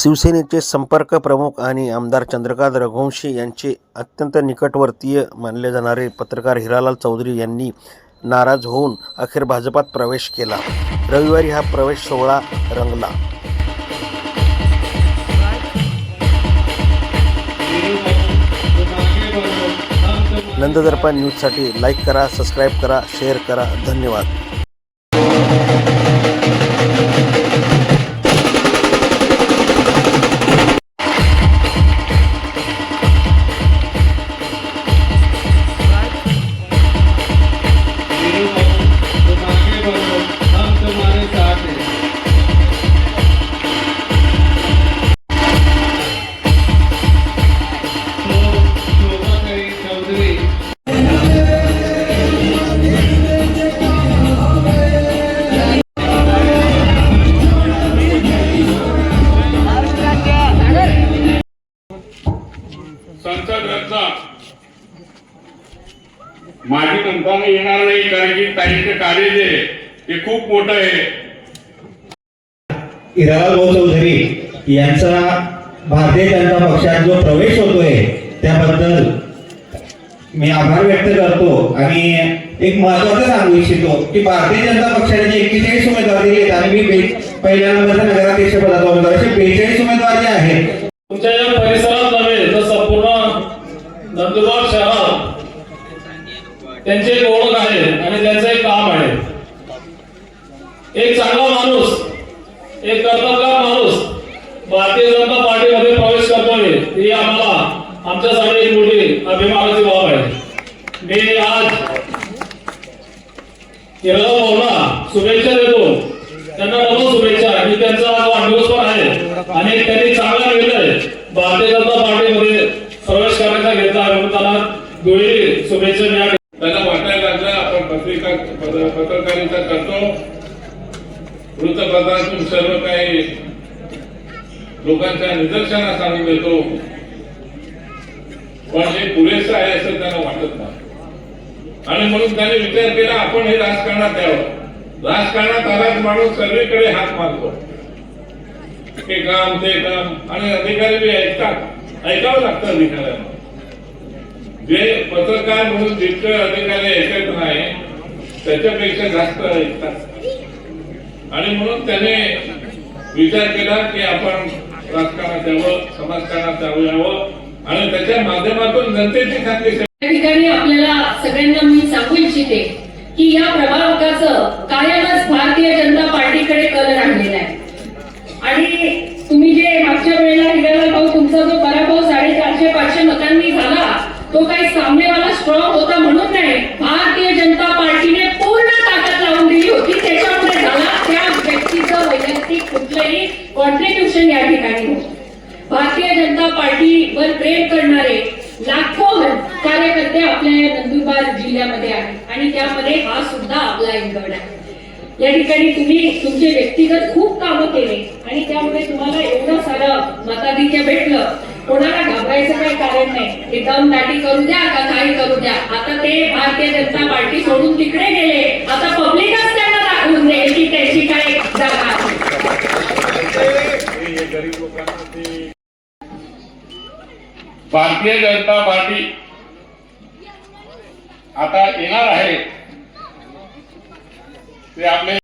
शिवसेनेचे संपर्क प्रमुख आणि आमदार चंद्रकांत रघुवंशी यांचे अत्यंत निकटवर्तीय मानले जाणारे पत्रकार हिरालाल चौधरी यांनी नाराज होऊन अखेर भाजपात प्रवेश केला. रविवारी हा प्रवेश सोहळा रंगला. नंददर्पण न्यूजसाठी लाईक करा सबस्क्राईब करा शेअर करा. धन्यवाद. रत्न माझी म्हणताना येणार नाही कारण की ताईंचं कार्य जे ते खूप मोठं आहे. हिरालाल भाऊ चौधरी यांचा भारतीय जनता पक्षात जो प्रवेश होतोय त्याबद्दल मी आभार व्यक्त करतो. आणि एक महत्वाचं सांगू इच्छितो की भारतीय जनता पक्षाने जे एक्केचाळीस उमेदवार दिले आणि मी पहिल्या नंबरचा नगराध्यक्ष पदाचा उमेदवार असे बेचाळीस उमेदवार जे आहेत तुमच्या नंदुरबार शहरात त्यांची एक ओळख आहे आणि त्यांचं एक काम आहे. एक चांगला माणूस एक कर्तबगार माणूस भारतीय जनता पार्टीमध्ये प्रवेश करतोय ही आम्हाला आमच्यासाठी एक मोठी अभिमानाची बाब आहे. मी आज केरळ भाऊला शुभेच्छा देतो. त्यांना डबल शुभेच्छा. की त्यांचा आज वाढदिवस पण आहे आणि त्यांनी चांगला निर्णय भारतीय जनता पार्टीमध्ये प्रवेश करण्याचा घेतला आहे म्हणून शुभेच्छा त्यांना वाटायला आपण पत्रिका पत्रकारिता करतो. वृत्तपत्रातून सर्व काही लोकांच्या निदर्शनास आणून देतो पण हे पुरेसं आहे असं त्यांना वाटत नाही. आणि म्हणून त्यांनी विचार केला आपण हे राजकारणात यावं. राजकारणात आलाच माणूस सर्वीकडे हात मारतो. हे काम ते काम. आणि अधिकारी बी ऐकतात. ऐकावं लागतं अधिकाऱ्यांना. जे पत्रकार म्हणून जितके अधिकारी ऐकत नाही त्याच्यापेक्षा जास्त ऐकतात आणि म्हणून त्याने विचार केला की आपण राजकारणात यावं समाजकारणात यावं यावं. आणि त्याच्या माध्यमातून जनतेची खात्री या ठिकाणी आपल्याला सगळ्यांना मी सांगू इच्छिते की या प्रभावकाचं कायमच भारतीय जनता पार्टीकडे कल राहिलेला आहे. आणि तुम्ही जे मागच्या वेळेला हिरालाल भाऊ तुमचा जो पराभव साडेचारशे पाचशे मतांनी झाला तो काही सामनेवाला स्ट्रॉंग होता म्हणून नाही. भारतीय जनता पार्टीने पूर्ण ताकद लावून दिली होती. त्याच्यामुळे झाला त्या व्यक्तीचं वैयक्तिक कुठलंही कॉन्ट्रीब्युशन या ठिकाणी भारतीय जनता पार्टीवर प्रेम करणारे लाखो कार्यकर्ते आपल्या या नंदुरबार जिल्ह्यामध्ये आहेत. आणि त्यामध्ये हा सुद्धा आपला एक गड आहे. या ठिकाणी तुम्ही तुमचे व्यक्तिगत खूप कामं केले आणि त्यामुळे तुम्हाला एवढं सारं मताधिक्य भेटलं. कोणाला घाबरायचं काही कारण नाही. हे दम दाटी करू द्या का काही करू द्या. आता ते भारतीय जनता पार्टी सोडून तिकडे गेले. आता पब्लिकच त्यांना दाखवून देईल की त्याची काय जागा भारतीय जनता पार्टी आता येणार आहे. ते आपले